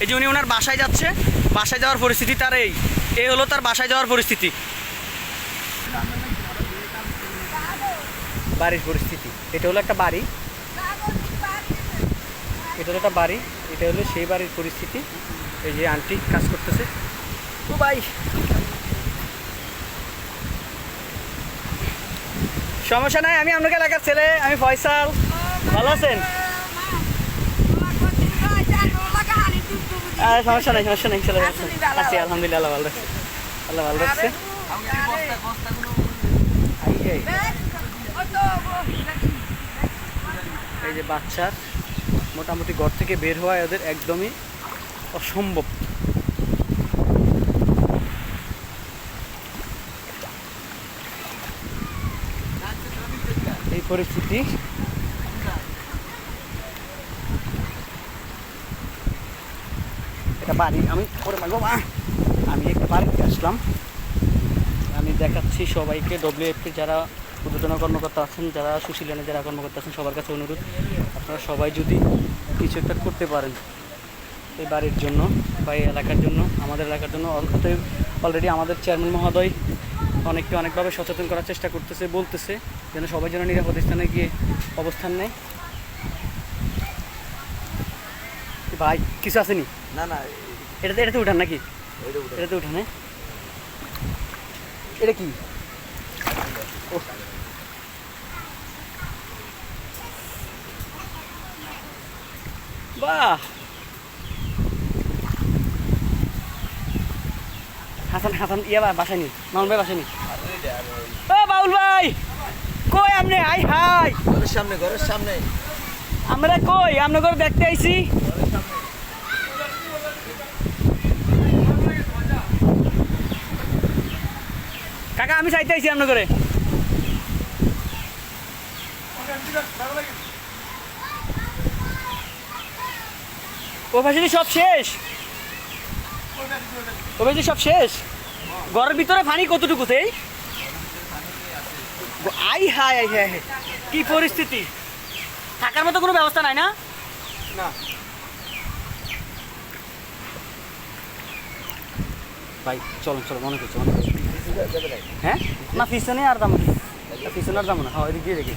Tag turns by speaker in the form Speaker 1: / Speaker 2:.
Speaker 1: এই যে উনি ওনার বাসায় যাচ্ছে, বাসায় যাওয়ার পরিস্থিতি তার এই। এই হলো তার বাসায় যাওয়ার পরিস্থিতি। বাড়ির পরিস্থিতি। এটা হলো একটা বাড়ি। এটা হলো একটা বাড়ি। এটা হলো সেই বাড়ির পরিস্থিতি। এই যে আন্টি কাজ করতেছে। ও ভাই। সমস্যা নাই, আমি আপনাকে এলাকার ছেলে, আমি ফয়সাল। ভালো আছেন? আহ, সমস্যা নাই সমস্যা নাই চলে যাচ্ছে। আছি আলহামদুলিল্লাহ ভালো আল্লাহ ভালো রাখছে। এই যে বাচ্চার মোটামুটি ঘর থেকে বের হওয়া এদের একদমই অসম্ভব। এই পরিস্থিতি। এটা বাড়ি। আমি করে মাগো আমি একটা বাড়িতে আসলাম। আমি দেখাচ্ছি সবাইকে। ডব্লিউএফপি যারা ঊর্ধ্বতন কর্মকর্তা আছেন, যারা সুশীলনে যারা কর্মকর্তা আছেন, সবার কাছে অনুরোধ, আপনারা সবাই যদি কিছু একটা করতে পারেন এই বাড়ির জন্য বা এই এলাকার জন্য, আমাদের এলাকার জন্য। অতএব অলরেডি আমাদের চেয়ারম্যান মহোদয় অনেককে অনেকভাবে সচেতন করার চেষ্টা করতেছে, বলতেছে, যেন সবাই যেন নিরাপদ স্থানে গিয়ে অবস্থান নেয়। ভাই, কিছু আসেনি?
Speaker 2: না না
Speaker 1: এটাতে এটাতে উঠান নাকি?
Speaker 2: এটা
Speaker 1: এটাতে উঠান হ্যাঁ। এটা কি? বাহ! হাসান হাসান ইয়া বাসায় নি। মামুন ভাই বাসায় নি। ও বাউল ভাই! কই আপনি? Hi hi!
Speaker 2: ঘরের সামনে ঘরের সামনে।
Speaker 1: আমরা কই? আমরা করে দেখতে আইছি। কাকা আমি চাইতে আইছি আপনার করে ও ভাষী সব শেষ? ও ভাষী সব শেষ? ঘরের ভিতরে পানি কতটুকু এই আই হাই আই হাই। কি পরিস্থিতি? থাকার মতো কোনো ব্যবস্থা নাই না?
Speaker 2: না।
Speaker 1: ভাই, চলুন চলো করছি, মনে করছি।
Speaker 2: যাবে নাই
Speaker 1: হ্যাঁ? না পিছনে আর দাম পিছনে আর দাম না হ্যাঁ ওইদিকে দেখি